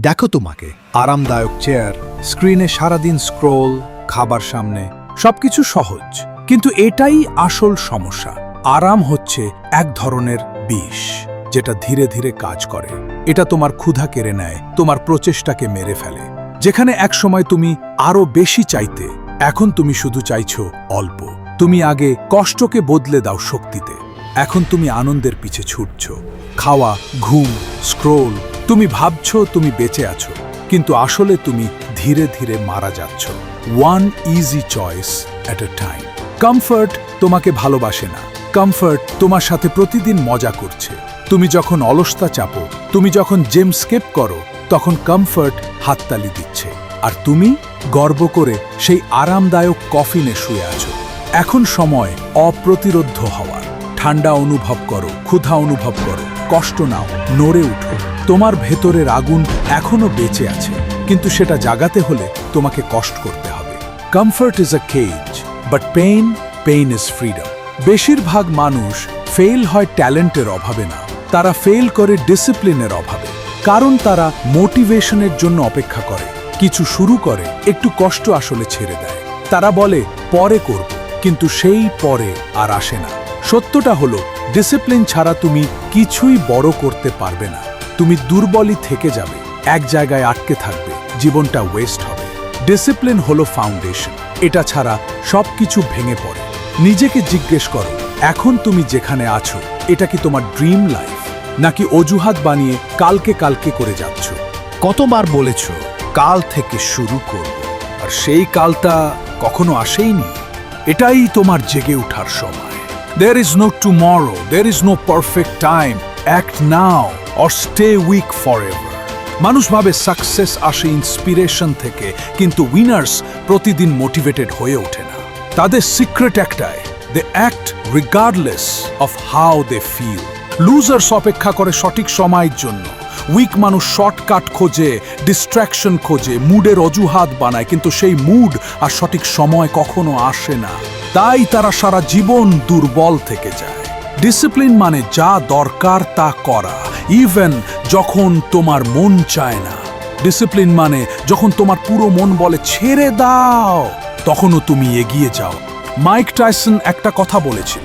দেখো তোমাকে। আরামদায়ক চেয়ার স্ক্রিনে সারাদিন স্ক্রোল খাবার সামনে, সবকিছু সহজ। কিন্তু এটাই আসল সমস্যা। আরাম হচ্ছে এক ধরনের বিষ, যেটা ধীরে ধীরে কাজ করে। এটা তোমার ক্ষুধা কেড়ে নেয়, তোমার প্রচেষ্টাকে মেরে ফেলে। যেখানে একসময় তুমি আরও বেশি চাইতে, এখন তুমি শুধু চাইছো অল্প। তুমি আগে কষ্টকে বদলে দাও শক্তিতে। এখন তুমি আনন্দের পিছে ছুটছ। খাওয়া, ঘুম স্ক্রোল তুমি ভাবছ তুমি বেঁচে আছো, কিন্তু আসলে তুমি ধীরে ধীরে মারা যাচ্ছ। One easy choice at a time comfort তোমাকে ভালোবাসে না। কমফর্ট তোমার সাথে প্রতিদিন মজা করছে। তুমি যখন অলসতা চাপো, তুমি যখন জিম স্কেপ করো, তখন কমফর্ট হাততালি দিচ্ছে। আর তুমি গর্ব করে সেই আরামদায়ক কফিনে শুয়ে আছো। এখন সময় অপ্রতিরোধ্য হওয়ার। ঠান্ডা অনুভব করো, ক্ষুধা অনুভব করো, কষ্ট নাও, নড়ে উঠো। তোমার ভেতরের আগুন এখনও বেঁচে আছে, কিন্তু সেটা জাগাতে হলে তোমাকে কষ্ট করতে হবে। Comfort is a cage but pain pain is freedom বেশিরভাগ মানুষ ফেল হয় ট্যালেন্টের অভাবে না, তারা ফেল করে ডিসিপ্লিনের অভাবে। কারণ তারা মোটিভেশনের জন্য অপেক্ষা করে, কিছু শুরু করে, একটু কষ্ট আসলে ছেড়ে দেয়। তারা বলে, পরে করব। কিন্তু সেই পরে আর আসে না। সত্যটা হলো ডিসিপ্লিন ছাড়া তুমি কিছুই বড় করতে পারবে না। তুমি দুর্বলই থেকে যাবে, এক জায়গায় আটকে থাকবে, জীবনটা ওয়েস্ট হবে। ডিসিপ্লিন হলো ফাউন্ডেশন এটা ছাড়া সবকিছু ভেঙে পড়ে। নিজেকে জিজ্ঞেস করো, এখন তুমি যেখানে আছো, এটা কি তোমার ড্রিম লাইফ নাকি অজুহাত বানিয়ে কালকে কালকে করে যাচ্ছ? কতবার বলেছ, কাল থেকে শুরু করব, আর সেই কালটা কখনো আসেইনি? এটাই তোমার জেগে ওঠার সময়। There is no tomorrow there is no perfect time act now or stay weak for মানুষ ভাবে সাকসেস আসে ইন্সপিরেশন থেকে, কিন্তু উইনার্স প্রতিদিন মোটিভেটেড হয়ে ওঠে না। তাদের সিক্রেট একটাই they act regardless of how they feel losers অপেক্ষা করে সঠিক সময়ের জন্য। উইক মানুষ শর্টকাট খোঁজে ডিস্ট্র্যাকশন খোঁজে, মুডের অজুহাত বানায়, কিন্তু সেই মুড আর সঠিক সময় কখনো আসে না। তাই তারা সারা জীবন দুর্বল থেকে যায়। ডিসিপ্লিন মানে যা দরকার তা করা ইভেন যখন তোমার মন চায় না। ডিসিপ্লিন মানে যখন তোমার পুরো মন বলে, ছেড়ে দাও! তখনও তুমি এগিয়ে যাও। মাইক টাইসন একটা কথা বলেছিল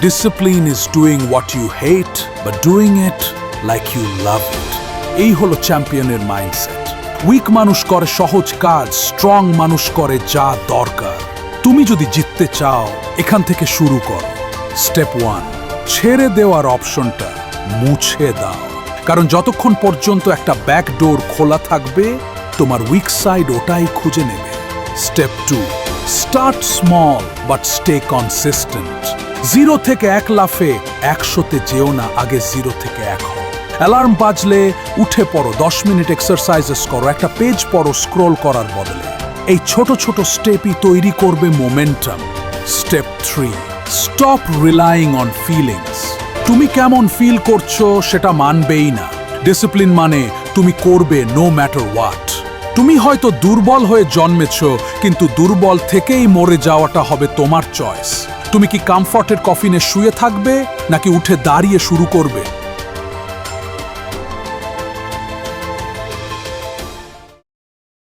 discipline is doing what you hate বা doing it like you love it এই হলো চ্যাম্পিয়নের মাইন্ডসেট উইক মানুষ করে সহজ কাজ স্ট্রং মানুষ করে যা দরকার। তুমি যদি জিততে চাও, এখান থেকে শুরু করো। স্টেপ ওয়ান ছেড়ে দেওয়ার অপশনটা মুছে দাও। কারণ যতক্ষণ পর্যন্ত একটা ব্যাকডোর খোলা থাকবে, তোমার উইক সাইড ওটাই খুঁজে নেবে। Step two start small but stay consistent zero থেকে এক লাফে একশোতে যেও না, আগে জিরো থেকে এক হও। অ্যালার্ম বাজলে উঠে পড়ো, দশ মিনিট এক্সারসাইজেস করো, একটা পেজ পড়ো স্ক্রোল করার বদলে। এই ছোট ছোট স্টেপই তৈরি করবে momentum step three stop relying on feelings তুমি কেমন ফিল করছ সেটা মানবেই না। ডিসিপ্লিন মানে তুমি করবে নো ম্যাটার হোয়াট তুমি হয়তো দুর্বল হয়ে জন্মেছ, কিন্তু দুর্বল থেকেই মরে যাওয়াটা হবে তোমার চয়েস তুমি কি কমফর্টের কফিনে শুয়ে থাকবে, নাকি উঠে দাঁড়িয়ে শুরু করবে?